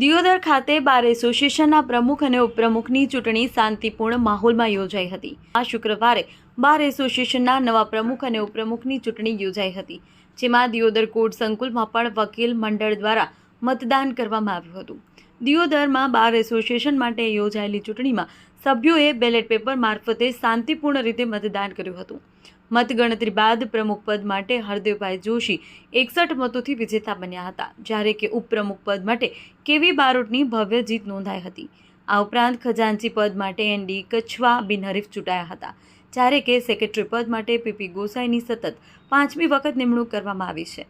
દિયોદર ખાતે બાર એસોસિએશનના પ્રમુખ અને ઉપપ્રમુખની ચૂંટણી શાંતિપૂર્ણ માહોલમાં યોજાઈ હતી. આ શુક્રવારે બાર એસોસિએશનના નવા પ્રમુખ અને ઉપપ્રમુખની ચૂંટણી યોજાઈ હતી, જેમાં દિયોદર કોર્ટ સંકુલમાં પણ વકીલ મંડળ દ્વારા મતદાન કરવામાં આવ્યું હતું. દિયોદરમાં બાર એસોસિએશન માટે યોજાયેલી ચૂંટણીમાં સભ્યોએ બેલેટ પેપર મારફતે શાંતિપૂર્ણ રીતે મતદાન કર્યું હતું. મતગણતરી બાદ પ્રમુખ પદ માટે હરદેવભાઈ જોશી એકસઠ મતોથી વિજેતા બન્યા હતા. જ્યારે કે ઉપપ્રમુખ પદ માટે કેવી બારોટની ભવ્ય જીત નોંધાઈ હતી. આ ઉપરાંત ખજાનચી પદ માટે એનડી કચ્છવા બિનહરીફ ચૂંટાયા હતા. જ્યારે કે સેક્રેટરી પદ માટે પીપી ગોસાઈની સતત પાંચમી વખત નિમણૂક કરવામાં આવી છે.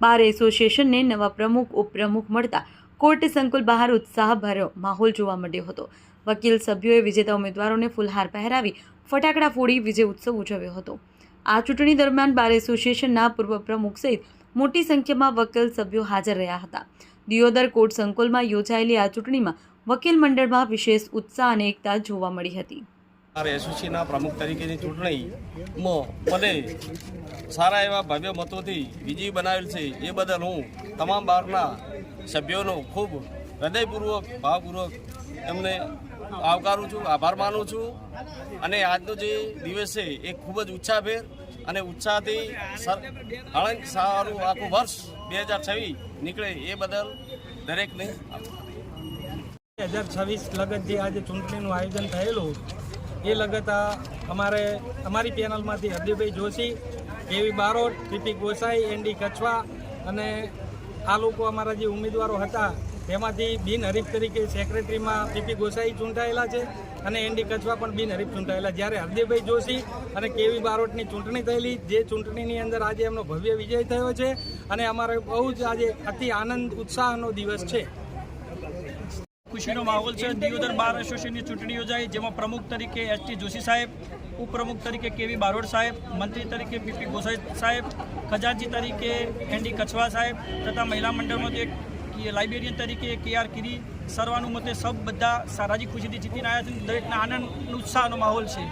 બાર એસોસિએશનને નવા પ્રમુખ, ઉપપ્રમુખ મળતા કોર્ટ સંકુલ બહાર ઉત્સાહભર્યો માહોલ જોવા મળ્યો હતો. વકીલ સભ્યોએ વિજેતા ઉમેદવારોને ફૂલહાર પહેરાવી ફટાકડા ફોડી વિજય ઉત્સવ ઉજવ્યો હતો. આ ચૂંટણી દરમિયાન બાર એસોસિએશનના પૂર્વ પ્રમુખ સહિત મોટી સંખ્યામાં વકીલ સભ્યો હાજર રહ્યા હતા. દિયોદર કોર્ટ સંકુલમાં યોજાયેલી આ ચૂંટણીમાં વકીલ મંડળમાં વિશેષ ઉત્સાહ અને એકતા જોવા મળી હતી. એસોસીના પ્રમુખ તરીકેની ચૂંટણીમાં મને સારા એવા ભવ્ય મતોથી વિજયી બનાવેલ છે. એ બદલ હું તમામ બારના સભ્યોનો ખૂબ હૃદયપૂર્વક, ભાવપૂર્વક એમને આવકારું છું, આભાર માનું છું. અને આજનો જે દિવસ છે, એ ખૂબ જ ઉત્સાહભેર અને ઉત્સાહથી સર સારું આખું વર્ષ બે હજાર છવ્વીસ નીકળે એ બદલ દરેકને બે હજાર છવ્વીસ લગત જે આજે ચૂંટણીનું આયોજન થયેલું. એ લગત અમારે, અમારી પેનલમાંથી Hardibhai Joshi, KV Barot PP Gosai ND Kachhwa અને આ લોકો અમારા જે ઉમેદવારો હતા, તેમાંથી બિનહરીફ તરીકે સેક્રેટરીમાં પીપી ગોસાઈ ચૂંટાયેલા છે અને એનડી કચ્છવા પણ બિનહરીફ ચૂંટાયેલા. જ્યારે હરદીભાઈ જોશી અને કેવી બારોટની ચૂંટણી થયેલી, જે ચૂંટણીની અંદર આજે એમનો ભવ્ય વિજય થયો છે અને અમારે બહુ જ આજે અતિ આનંદ, ઉત્સાહનો દિવસ છે. ખુશીનો માહોલ છે. દિયોદર બાર એસોસિએશનની ચૂંટણી યોજાઈ, જેમાં પ્રમુખ તરીકે એસટી જોશી સાહેબ, ઉપપ્રમુખ તરીકે કેવી બારોડ સાહેબ, મંત્રી તરીકે પીપી ગોસાઈ સાહેબ, ખજાનચી તરીકે એનડી કછવા સાહેબ તથા મહિલા મંડળમાં એક લાઇબ્રેરિયન તરીકે કે આર કિરી સર્વાનુમતે સબ બધા સારાજી ખુશીથી જીતીને આવ્યા છે. દરેકના આનંદ ઉત્સાહનો માહોલ છે.